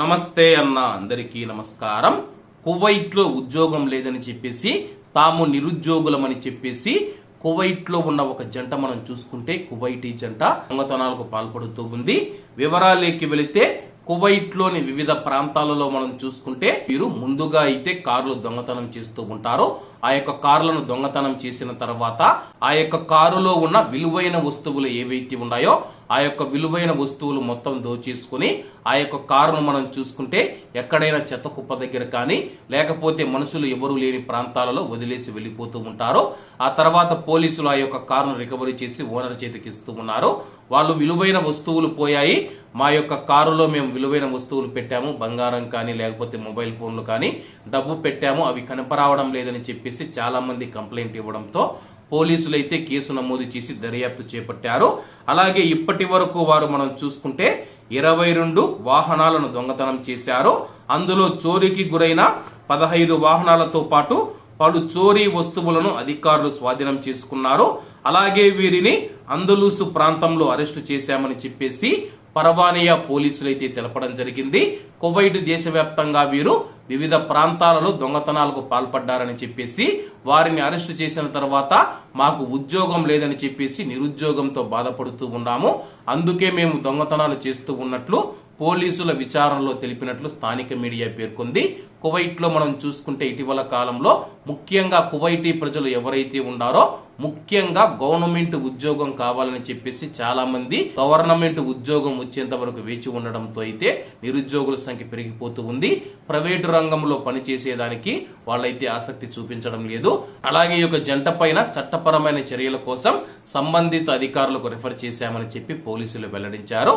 నమస్తే అన్న అందరికీ నమస్కారం. కువైట్లో ఉద్యోగం లేదని చెప్పేసి తాము నిరుద్యోగులమని చెప్పేసి కువైట్లో ఉన్న ఒక జంట మనం చూసుకుంటే కువైటీ జంట దొంగతనాలకు పాల్పడుతూ ఉంది. వివరాలేకి వెళితే కువైట్లోని వివిధ ప్రాంతాలలో మనం చూసుకుంటే వీరు ముందుగా అయితే కార్లు దొంగతనం చేస్తూ ఉంటారు. ఆ యొక్క కార్లను దొంగతనం చేసిన తర్వాత ఆ యొక్క కారులో ఉన్న విలువైన వస్తువులు ఏవైతే ఉన్నాయో ఆ యొక్క విలువైన వస్తువులు మొత్తం దోచేసుకుని ఆ యొక్క కారును మనం చూసుకుంటే ఎక్కడైనా చెత్త కుప్ప దగ్గర కానీ లేకపోతే మనుషులు ఎవరూ లేని ప్రాంతాలలో వదిలేసి వెళ్ళిపోతూ ఉంటారు. ఆ తర్వాత పోలీసులు ఆ యొక్క కారును రికవరీ చేసి ఓనర్ చేతికి ఇస్తూ ఉన్నారు. వాళ్ళు విలువైన వస్తువులు పోయాయి. మా యొక్క కారులో మేము విలువైన వస్తువులు పెట్టాము. బంగారం కానీ లేకపోతే మొబైల్ ఫోన్లు కానీ డబ్బు పెట్టాము. అవి కనపరావడం లేదని చెప్పేసి చాలామంది కంప్లైంట్ ఇవ్వడంతో పోలీసులు అయితే కేసు నమోదు చేసి దర్యాప్తు చేపట్టారు. అలాగే ఇప్పటి వరకు వారు మనం చూసుకుంటే ఇరవై రెండు వాహనాలను దొంగతనం చేశారు. అందులో చోరీకి గురైన పదహైదు వాహనాలతో పాటు పలు చోరీ వస్తువులను అధికారులు స్వాధీనం చేసుకున్నారు. అలాగే వీరిని అందలూసు ప్రాంతంలో అరెస్టు చేశామని చెప్పేసి పరవానియా పోలీసులు అయితే తెలపడం జరిగింది. కువైట్ దేశవ్యాప్తంగా వీరు వివిధ ప్రాంతాలలో దొంగతనాలకు పాల్పడ్డారని చెప్పేసి వారిని అరెస్ట్ చేసిన తర్వాత మాకు ఉద్యోగం లేదని చెప్పేసి నిరుద్యోగంతో బాధపడుతూ ఉన్నాము. అందుకే మేము దొంగతనాలు చేస్తూ ఉన్నట్లు పోలీసుల విచారణలో తెలిపినట్లు స్థానిక మీడియా పేర్కొంది. కువైట్లో మనం చూసుకుంటే ఇటీవల కాలంలో ముఖ్యంగా కువైటీ ప్రజలు ఎవరైతే ఉన్నారో ముఖ్యంగా గవర్నమెంట్ ఉద్యోగం కావాలని చెప్పేసి చాలా మంది గవర్నమెంట్ ఉద్యోగం వచ్చేంత వరకు వేచి ఉండడంతో అయితే నిరుద్యోగుల సంఖ్య పెరిగిపోతూ ఉంది. ప్రైవేటు రంగంలో పనిచేసేదానికి వాళ్ళైతే ఆసక్తి చూపించడం లేదు. అలాగే ఈ యొక్క జంట పైన చట్టపరమైన చర్యల కోసం సంబంధిత అధికారులకు రిఫర్ చేశామని చెప్పి పోలీసులు వెల్లడించారు.